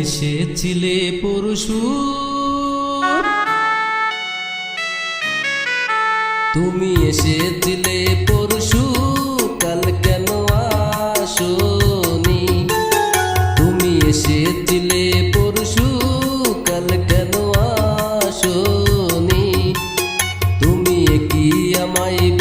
এসেছিলে পরশু। তুমি এসেছিলে পরশু, কাল কেন আসনি? তুমি এসেছিলে পরশু, কাল কেন আসনি? তুমি কি আমায়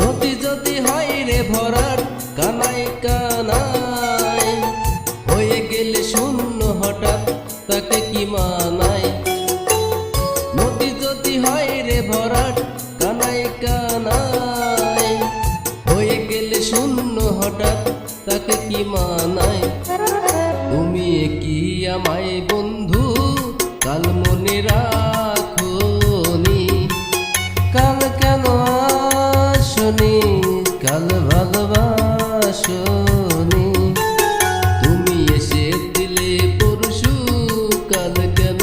নদী যদি হয় রে ভরাট কানাই কানাই, হয়ে গেলে শূন্য হঠাৎ তাকে কি মানায় নদী যদি হয় রে ভরাট কানাই কানাই, হয়ে গেলে শূন্য হঠাৎ তাকে কি মানায় তুমি কি আমায় বন্ধু, কাল মনে কাল ভালোবাসনি তুমি এসে দিলে পরশু কাল কেন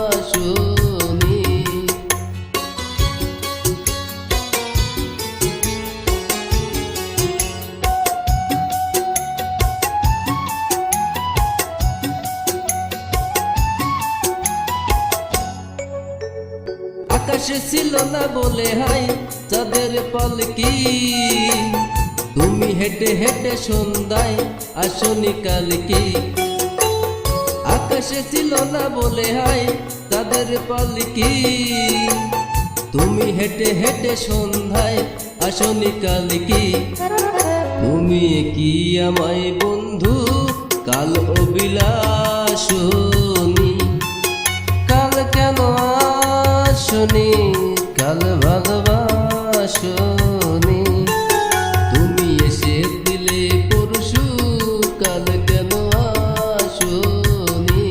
আসনি আকাশে ছিল না বলে হাই চাঁদের পালকি তুমি হেঁটে হেঁটে সন্ধ্যায় আসনি কালকি আকাশে ছিল না বলে হাই চাঁদের পালকি তুমি হেঁটে হেঁটে সন্ধ্যায় আসনি কালকি তুমি কি আমায় বন্ধু? কাল অবিলাসনী কাল কেন আসনি? কাল ভালোবাসনি তুমি এসে দিলে পরশু, কাল কেন আসনি?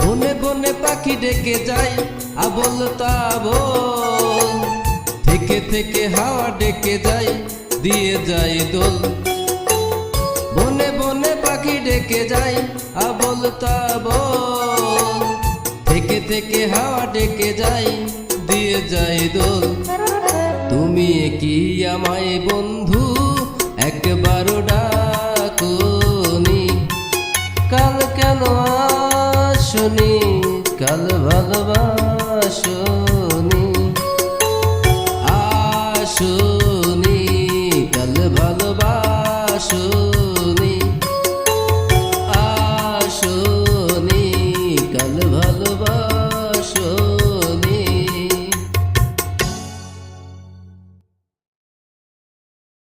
বনে বনে পাখি ডেকে যায় আবল তাবল। থেকে হাওয়া ডেকে যায় দিয়ে যায় দোল। বনে বনে পাখি ডেকে যায় আবল তাবল। থেকে থেকে হাওয়া ডেকে যায় দিয়ে যাই দোল। তুমি কি আমায় বন্ধু soul.